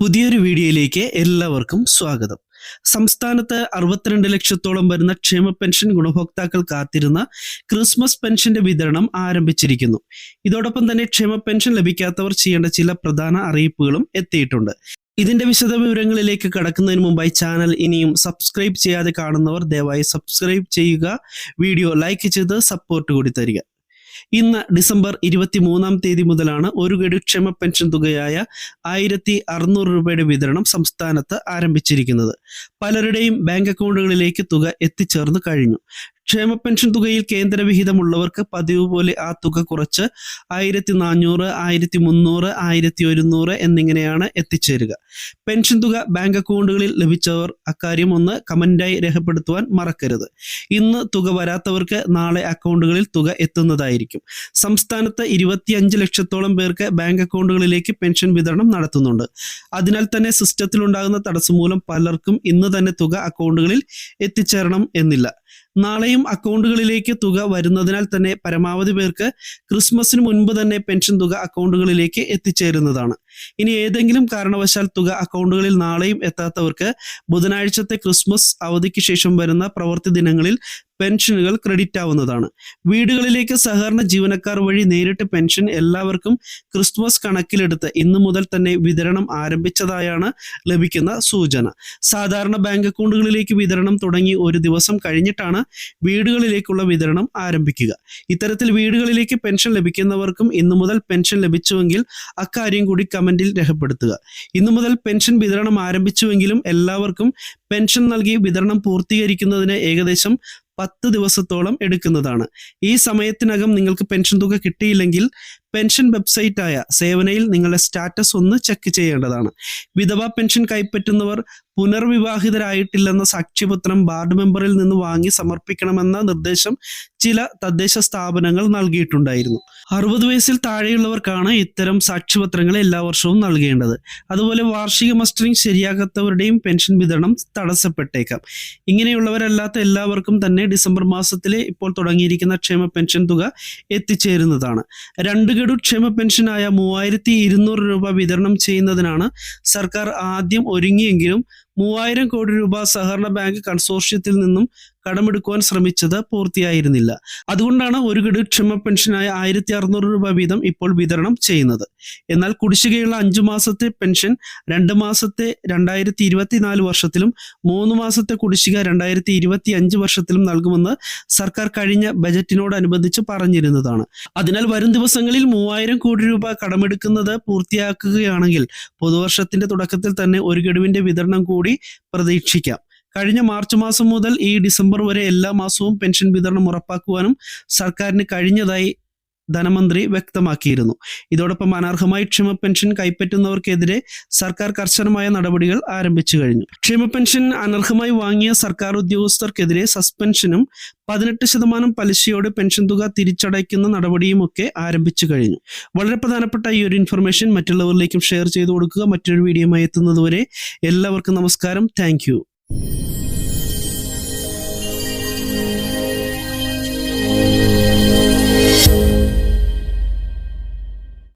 പുതിയൊരു വീഡിയോയിലേക്ക് എല്ലാവർക്കും സ്വാഗതം. സംസ്ഥാനത്ത് അറുപത്തിരണ്ട് ലക്ഷത്തോളം വരുന്ന ക്ഷേമ പെൻഷൻ ഗുണഭോക്താക്കൾ കാത്തിരുന്ന ക്രിസ്മസ് പെൻഷന്റെ വിതരണം ആരംഭിച്ചിരിക്കുന്നു. ഇതോടൊപ്പം തന്നെ ക്ഷേമ പെൻഷൻ ലഭിക്കാത്തവർ ചെയ്യേണ്ട ചില പ്രധാന അറിയിപ്പുകളും എത്തിയിട്ടുണ്ട്. ഇതിന്റെ വിശദ വിവരങ്ങളിലേക്ക് കടക്കുന്നതിന് മുമ്പായി ചാനൽ ഇനിയും സബ്സ്ക്രൈബ് ചെയ്യാതെ കാണുന്നവർ ദയവായി സബ്സ്ക്രൈബ് ചെയ്യുക വീഡിയോ ലൈക്ക് ചെയ്ത് സപ്പോർട്ട് കൂടി തരിക. ഇന്ന് ഡിസംബർ ഇരുപത്തി മൂന്നാം തീയതി മുതലാണ് ഒരു ഗഡു ക്ഷേമ പെൻഷൻ തുകയായ ആയിരത്തി അറുന്നൂറ് രൂപയുടെ വിതരണം സംസ്ഥാനത്ത് ആരംഭിച്ചിരിക്കുന്നത്. പലരുടെയും ബാങ്ക് അക്കൗണ്ടുകളിലേക്ക് തുക എത്തിച്ചേർന്ന് കഴിഞ്ഞു. ക്ഷേമ പെൻഷൻ തുകയിൽ കേന്ദ്രവിഹിതമുള്ളവർക്ക് പതിവ് പോലെ ആ തുക കുറച്ച് ആയിരത്തി നാനൂറ് ആയിരത്തി മുന്നൂറ് ആയിരത്തി ഒരുന്നൂറ് എന്നിങ്ങനെയാണ് എത്തിച്ചേരുക. പെൻഷൻ തുക ബാങ്ക് അക്കൗണ്ടുകളിൽ ലഭിച്ചവർ അക്കാര്യം ഒന്ന് കമന്റായി രേഖപ്പെടുത്തുവാൻ മറക്കരുത്. ഇന്ന് തുക വരാത്തവർക്ക് നാളെ അക്കൗണ്ടുകളിൽ തുക എത്തുന്നതായിരിക്കും. സംസ്ഥാനത്ത് ഇരുപത്തിയഞ്ച് ലക്ഷത്തോളം പേർക്ക് ബാങ്ക് അക്കൗണ്ടുകളിലേക്ക് പെൻഷൻ വിതരണം നടത്തുന്നുണ്ട്. അതിനാൽ തന്നെ സിസ്റ്റത്തിലുണ്ടാകുന്ന തടസ്സം മൂലം പലർക്കും ഇന്ന് തന്നെ തുക അക്കൗണ്ടുകളിൽ എത്തിച്ചേരണം എന്നില്ല. നാളെയും അക്കൗണ്ടുകളിലേക്ക് തുക വരുന്നതിനാൽ തന്നെ പരമാവധി പേർക്ക് ക്രിസ്മസിന് മുൻപ് തന്നെ പെൻഷൻ തുക അക്കൗണ്ടുകളിലേക്ക് എത്തിച്ചേരുന്നതാണ്. ഇനി ഏതെങ്കിലും കാരണവശാൽ തുക അക്കൗണ്ടുകളിൽ നാളെയും എത്താത്തവർക്ക് ബുധനാഴ്ചത്തെ ക്രിസ്മസ് അവധിക്ക് ശേഷം വരുന്ന പ്രവൃത്തി ദിനങ്ങളിൽ പെൻഷനുകൾ ക്രെഡിറ്റ് ആവുന്നതാണ്. വീടുകളിലേക്ക് സഹകരണ ജീവനക്കാർ വഴി നേരിട്ട് പെൻഷൻ എല്ലാവർക്കും ക്രിസ്മസ് കണക്കിലെടുത്ത് ഇന്നു മുതൽ തന്നെ വിതരണം ആരംഭിച്ചതായാണ് ലഭിക്കുന്ന സൂചന. സാധാരണ ബാങ്ക് അക്കൗണ്ടുകളിലേക്ക് വിതരണം തുടങ്ങി ഒരു ദിവസം കഴിഞ്ഞിട്ടാണ് വീടുകളിലേക്കുള്ള വിതരണം ആരംഭിക്കുക. ഇത്തരത്തിൽ വീടുകളിലേക്ക് പെൻഷൻ ലഭിക്കുന്നവർക്കും ഇന്നു മുതൽ പെൻഷൻ ലഭിച്ചുവെങ്കിൽ അക്കാര്യം കൂടി കമന്റിൽ രേഖപ്പെടുത്തുക. ഇന്നു മുതൽ പെൻഷൻ വിതരണം ആരംഭിച്ചുവെങ്കിലും എല്ലാവർക്കും പെൻഷൻ നൽകി വിതരണം പൂർത്തീകരിക്കുന്നതിന് ഏകദേശം പത്ത് ദിവസത്തോളം എടുക്കുന്നതാണ്. ഈ സമയത്തിനകം നിങ്ങൾക്ക് പെൻഷൻ തുക കിട്ടിയില്ലെങ്കിൽ പെൻഷൻ വെബ്സൈറ്റായ സേവനയിൽ നിങ്ങളുടെ സ്റ്റാറ്റസ് ഒന്ന് ചെക്ക് ചെയ്യേണ്ടതാണ്. വിധവ പെൻഷൻ കൈപ്പറ്റുന്നവർ പുനർവിവാഹിതരായിട്ടില്ലെന്ന സാക്ഷ്യപത്രം വാർഡ് മെമ്പറിൽ നിന്ന് വാങ്ങി സമർപ്പിക്കണമെന്ന നിർദ്ദേശം ചില തദ്ദേശ സ്ഥാപനങ്ങൾ നൽകിയിട്ടുണ്ടായിരുന്നു. അറുപത് വയസ്സിൽ താഴെയുള്ളവർക്കാണ് ഇത്തരം സാക്ഷ്യപത്രങ്ങൾ എല്ലാ വർഷവും നൽകേണ്ടത്. അതുപോലെ വാർഷിക മസ്റ്ററിംഗ് ശരിയാകാത്തവരുടെയും പെൻഷൻ വിതരണം തടസ്സപ്പെട്ടേക്കാം. ഇങ്ങനെയുള്ളവരല്ലാത്ത എല്ലാവർക്കും തന്നെ ഡിസംബർ മാസത്തിലെ ഇപ്പോൾ തുടങ്ങിയിരിക്കുന്ന ക്ഷേമ പെൻഷൻ തുക എത്തിച്ചേരുന്നതാണ്. രണ്ട് ഗഡു ക്ഷേമ പെൻഷനായ മൂവായിരത്തി ഇരുന്നൂറ് രൂപ വിതരണം ചെയ്യുന്നതിനാണ് സർക്കാർ ആദ്യം ഒരുങ്ങിയെങ്കിലും മൂവായിരം കോടി രൂപ സഹകരണ ബാങ്ക് കൺസോർഷ്യത്തിൽ നിന്നും കടമെടുക്കുവാൻ ശ്രമിച്ചത് പൂർത്തിയായിരുന്നില്ല. അതുകൊണ്ടാണ് ഒരു ഗഡു ക്ഷമ പെൻഷനായ ആയിരത്തി അറുന്നൂറ് രൂപ വീതം ഇപ്പോൾ വിതരണം ചെയ്യുന്നത്. എന്നാൽ കുടിശ്ശികയുള്ള അഞ്ചു മാസത്തെ പെൻഷൻ രണ്ട് മാസത്തെ രണ്ടായിരത്തി ഇരുപത്തിനാല് വർഷത്തിലും മൂന്ന് മാസത്തെ കുടിശ്ശിക രണ്ടായിരത്തി ഇരുപത്തി അഞ്ച് വർഷത്തിലും നൽകുമെന്ന് സർക്കാർ കഴിഞ്ഞ ബജറ്റിനോടനുബന്ധിച്ച് പറഞ്ഞിരുന്നതാണ്. അതിനാൽ വരും ദിവസങ്ങളിൽ മൂവായിരം കോടി രൂപ കടമെടുക്കുന്നത് പൂർത്തിയാക്കുകയാണെങ്കിൽ പുതുവർഷത്തിന്റെ തുടക്കത്തിൽ തന്നെ ഒരു ഗഡുവിന്റെ വിതരണം കൂടി പ്രതീക്ഷിക്കാം. കഴിഞ്ഞ മാർച്ച് മാസം മുതൽ ഈ ഡിസംബർ വരെ എല്ലാ മാസവും പെൻഷൻ വിതരണം ഉറപ്പാക്കുവാനും സർക്കാരിന് കഴിഞ്ഞതായി ധനമന്ത്രി വ്യക്തമാക്കിയിരുന്നു. ഇതോടൊപ്പം അനർഹമായി ക്ഷേമ പെൻഷൻ കൈപ്പറ്റുന്നവർക്കെതിരെ സർക്കാർ കർശനമായ നടപടികൾ ആരംഭിച്ചു കഴിഞ്ഞു. ക്ഷേമ പെൻഷൻ അനർഹമായി വാങ്ങിയ സർക്കാർ ഉദ്യോഗസ്ഥർക്കെതിരെ സസ്പെൻഷനും പതിനെട്ട് ശതമാനം പലിശയോടെ പെൻഷൻ തുക തിരിച്ചടയ്ക്കുന്ന നടപടിയും ഒക്കെ ആരംഭിച്ചു കഴിഞ്ഞു. വളരെ പ്രധാനപ്പെട്ട ഈ ഒരു ഇൻഫർമേഷൻ മറ്റുള്ളവരിലേക്കും ഷെയർ ചെയ്തു കൊടുക്കുക. മറ്റൊരു വീഡിയോയുമായി എത്തുന്നതുവരെ എല്ലാവർക്കും നമസ്കാരം. താങ്ക്